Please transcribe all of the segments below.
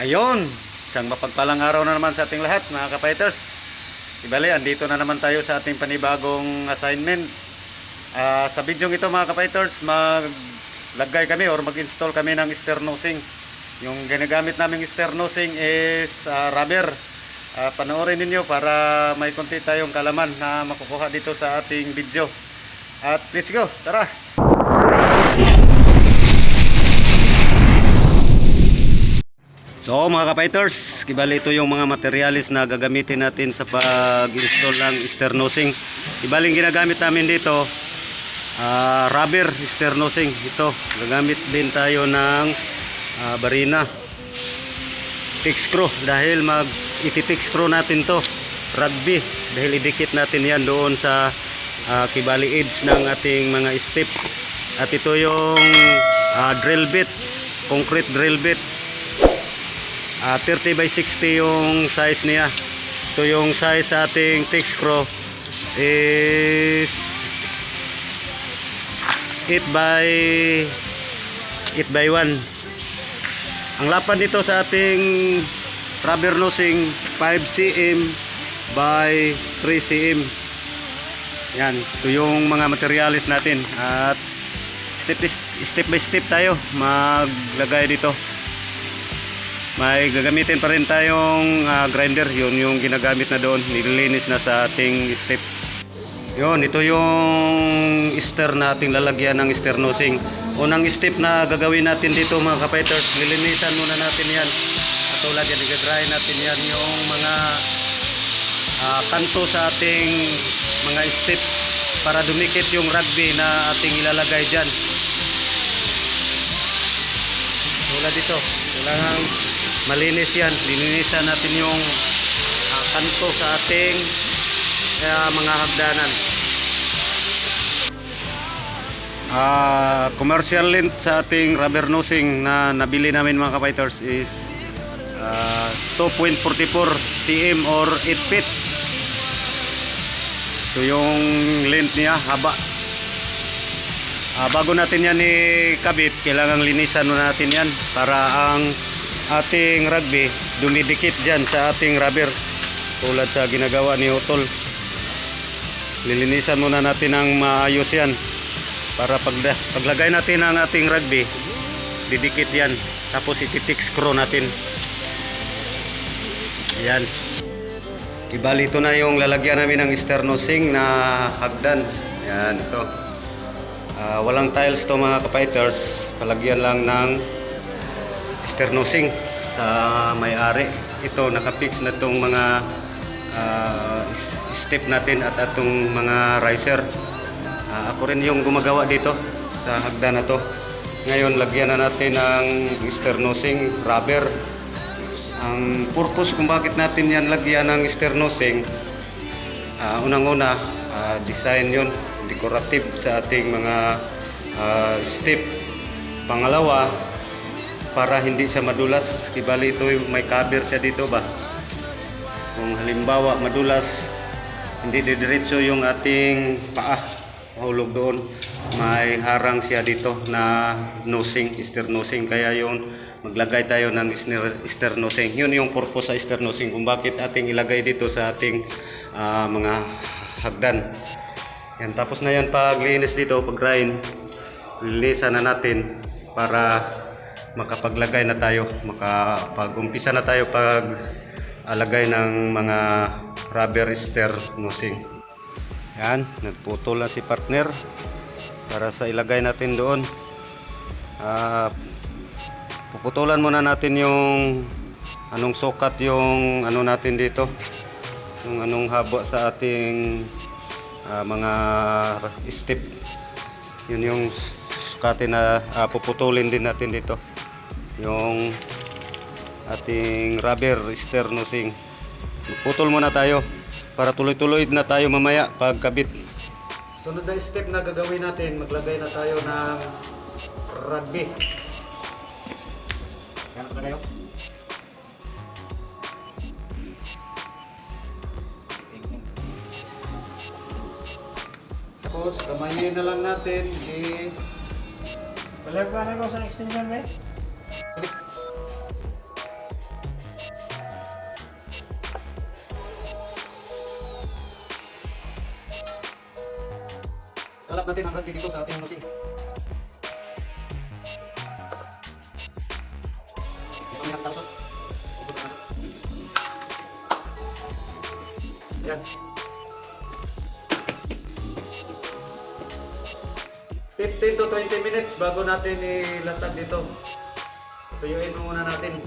Ayun, isang mapagpalang araw na naman sa ating lahat mga kapighters. Ibali, andito na naman tayo sa ating panibagong assignment. Ah, sa video ito mga kapighters, maglagay kami or mag-install kami ng sternosing. Yung ginagamit naming sternosing is ah, rubber. Ah, panoorin ninyo para may konti tayong kalaman na makukuha dito sa ating video. At let's go, tara! So mga kapighters, kibali ito yung mga materialis na gagamitin natin sa pag-install ng sternosing. Ibaling ginagamit namin dito, ah, rubber sternosing. Ito, gagamit din tayo ng ah, barina. Tick screw dahil mag iti-tick screw natin to rugby dahil idikit natin yan doon sa ah, kibali edge ng ating mga step at ito yung ah, drill bit concrete drill bit Ah, 30 by 60 yung size niya. Ito yung size sa ating screw is 8 by 8 by 1. Ang lapad nito sa ating rubber nosing 5 cm by 3 cm. Yan, ito yung mga materialis natin at step step by step tayo maglagay dito may gagamitin pa rin tayong ah, grinder. Yun yung ginagamit na doon. Nililinis na sa ating step. Yun ito yung stir na ating lalagyan ng stir nosing unang step na gagawin natin dito mga kapiters lilinisan muna natin yan. At tulad yan i-dry natin yan yung mga ah, kanto sa ating mga step para dumikit yung rugby na ating ilalagay dyan. Tulad dito kailangan malinis yan. Linisan natin yung ah, kanto sa ating ah, mga hagdanan. Ah commercial length sa ating rubber nosing na nabili namin mga kapiters is ah, 2.44 cm or 8 feet. Ito yung length niya haba. Ah, bago natin yan ikabit, kailangan linisan natin yan para ang ating rugby dumidikit dyan sa ating rubber tulad sa ginagawa ni Utol. Lilinisan muna natin ng maayos yan para pag, paglagay natin ang ating rugby, didikit yan. Tapos ititik screw natin. Yan. Ibali ito na yung lalagyan namin ng sternosing na hagdan. Yan, ito. Ah, walang tiles to mga kapighters. Palagyan lang ng sternosing sa may-ari. Ito, nakapix na itong mga s- step natin at atong mga riser. Ah, ako rin yung gumagawa dito sa hagdan na to. Ngayon, lagyan na natin ng sternosing rubber. Ang purpose kung bakit natin yan lagyan ng sternosing, Ah, unang-una, ah, design yon decorative sa ating mga ah, step. Pangalawa, para hindi siya madulas. Ibali ito may cover siya dito ba? Kung halimbawa madulas, hindi didiretso yung ating paa. Mahulog doon. May harang siya dito na nosing, sternosing. Kaya yun, maglagay tayo ng sternosing. Yun yung purpose sa sternosing. Kung bakit ating ilagay dito sa ating ah, mga hagdan. Yan, tapos na yan paglinis dito, pag grind, linisan na natin para makapaglagay na tayo, makapag-umpisa na tayo pag alagay ng mga rubber ster nosing. Yan, nagputol na si partner para sa ilagay natin doon. Ah, puputulan muna natin yung anong sukat yung ano natin dito. Yung anong haba sa ating ah, mga step. Yun yung sukatin na ah, puputulin din natin dito. Yung ating rubber sternosing. Putol muna tayo para tuloy-tuloy na tayo mamaya pagkabit. Sunod na step na gagawin natin, maglagay na tayo ng rugby. Yan pa kayo. Tapos, kamayin na lang natin i Palagpanan ko sa extension ba? Natin ang rugby dito sa ating musing. Ito yung tapos. Yan. 15 to 20 minutes bago natin ilatag dito. Tuyuin muna natin.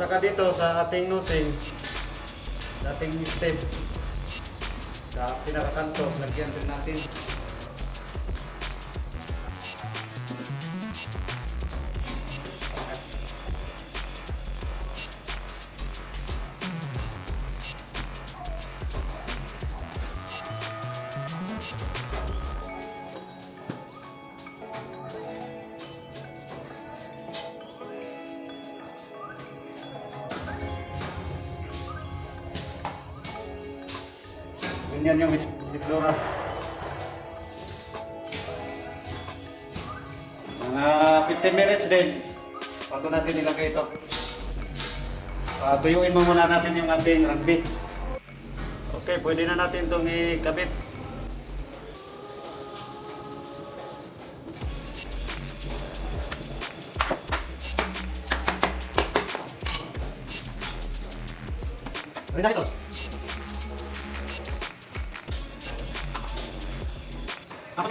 Saka dito sa ating nosing, ating stem, sa pinakakanto, lagyan din natin. Ganyan yung sitlura. Mga 15 minutes din bago natin ilagay ito. Ah, tuyuin mo muna natin yung ating rugby. Okay, pwede na natin itong ikabit. Ready na ito. Na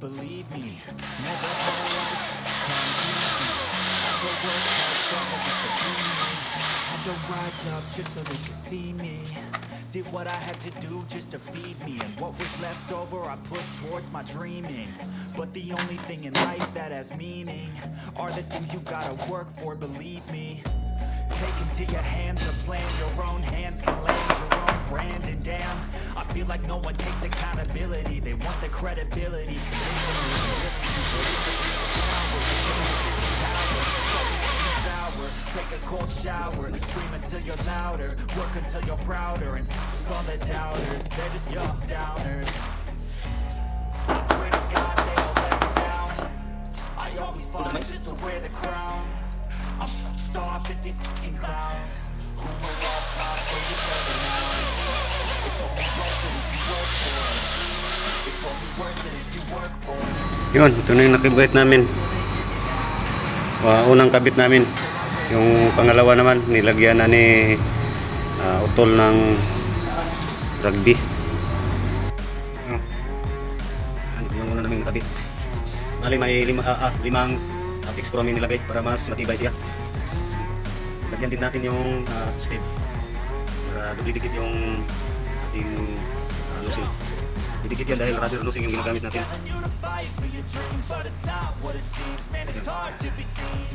believe me. Never. Had to rise up just so they could see me. Did what I had to do just to feed me. And what was left over, I put towards my dreaming. But the only thing in life that has meaning are the things you gotta work for, believe me. Take into your hands a plan, your own hands can land your own brand. And damn, I feel like no one takes accountability. They want the credibility. Take a cold shower, scream until you're louder, work until you're prouder, and f- all the doubters, they're just young downers. I swear to God they all let me down. I always fight just to wear the crown. I'm f***ed off at these fucking clowns Who were all taught for each other now Yun, ito na yung nakibait namin. Ah, unang kabit namin. Yung pangalawa naman, nilagyan na ni ah, utol ng rugby. Ah. Ano yung una namin kabit. Bali may lima, ah, ah, limang atix pro nilagay para mas matibay siya. Lagyan din natin yung ah, step para dubli-dikit yung ating uh, losing. Didikit yan dahil rubber losing yung ginagamit natin. Seen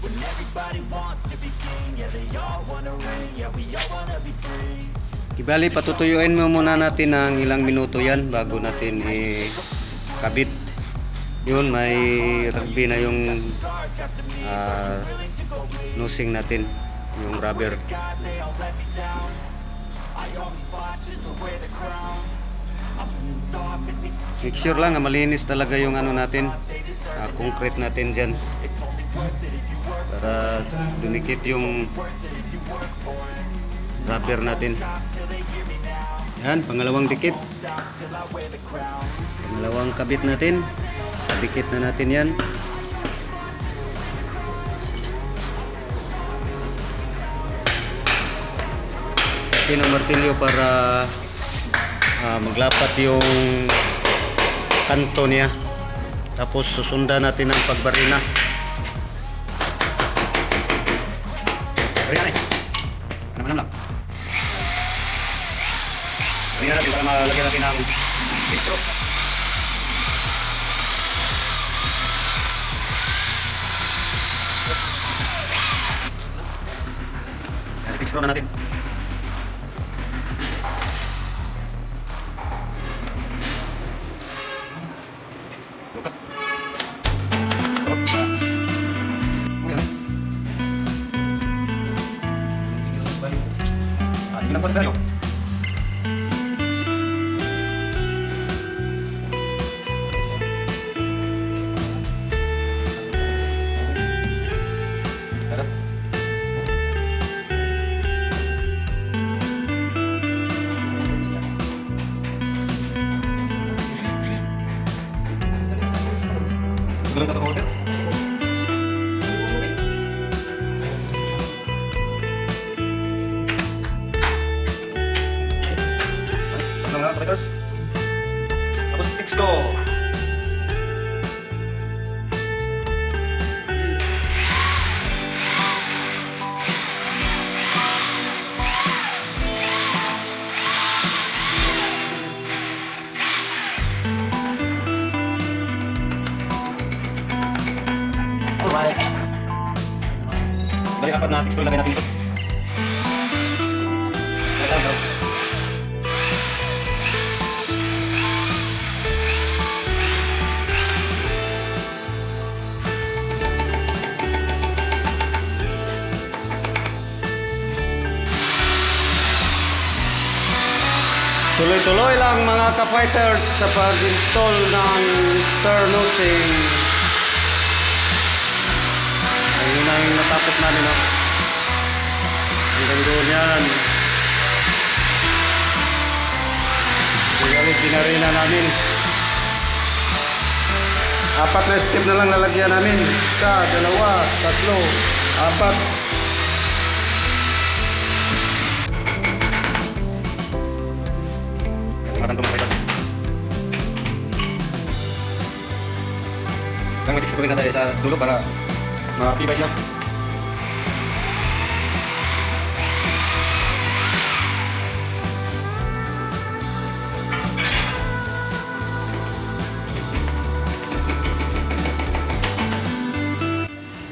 When everybody wants to be king Yeah, they all wanna ring Yeah, we all wanna be free Kibali, patutuyuin mo muna natin ng ilang minuto yan bago natin i-kabit. Yun, may rugby na yung ah, nosing natin, yung rubber. Make sure lang na malinis talaga yung ano natin, ah, concrete natin dyan. Para dumikit yung rubber natin. Yan, pangalawang dikit. Pangalawang kabit natin. Dikit na natin yan. Atin ang martilyo para ah, maglapat yung kanto niya. Tapos susundan natin ang pagbarina. Barina na. Ano man lang. Barina natin para malagyan natin ang distro. Explore na natin. Balik apat na sticks ko lagay natin ito. Tuloy-tuloy lang mga ka-fighters sa pag-install ng sternosing. Ayun na yung natapos namin. No? Doon yan. Galit binarina namin. Apat na step na lang lalagyan namin. Isa, dalawa, tatlo, apat. Parang tumakilas. Kang rin na tayo sa dulo para makatibay siya.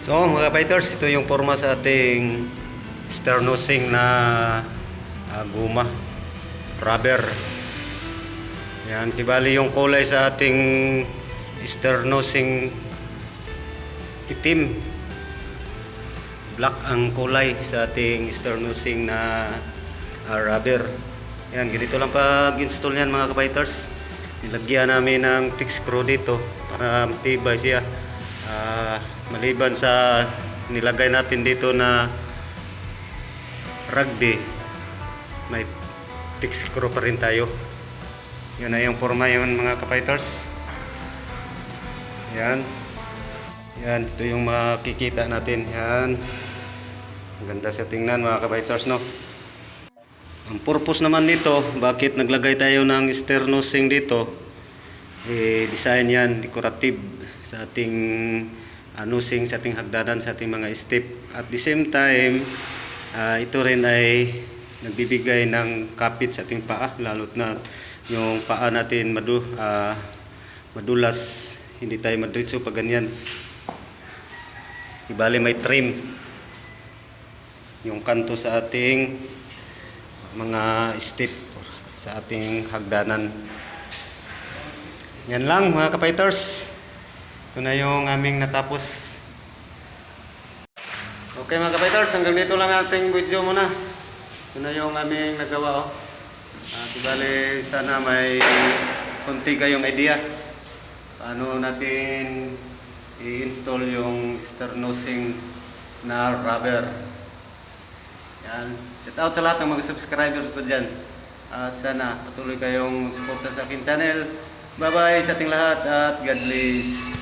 So mga fighters, ito yung forma sa ating sternosing na ah, guma, rubber. Yan, kibali yung kulay sa ating sternosing itim. Black ang kulay sa ating sternosing na ah, rubber. Yan, ganito lang pag-install yan mga kapiters. Nilagyan namin ng thick screw dito para matibay siya. Ah, maliban sa nilagay natin dito na rugby, may thick screw pa rin tayo. Yun na yung forma yun mga kapiters. Yan. Yan, ito yung makikita natin. Yan. Ang ganda sa tingnan mga kapiters, no? Ang purpose naman nito, bakit naglagay tayo ng sternosing dito, eh, design yan, decorative sa ating anusing, sa ating hagdanan, sa ating mga step. At the same time, ah, ito rin ay nagbibigay ng kapit sa ating paa, lalo't na yung paa natin madu, ah, madulas, hindi tayo madritso pag ganyan. Ibali may trim yung kanto sa ating mga step sa ating hagdanan. Yan lang mga kapiters. Ito na yung aming natapos. Okay mga kapiters, hanggang dito lang ating video muna. Ito na yung aming nagawa. Oh. At bali, sana may konti kayong idea paano natin i-install yung sternosing na rubber. Yan. Shout out sa lahat ng mga subscribers ko dyan. At sana patuloy kayong suporta sa akin channel. Bye bye sa ating lahat at God bless.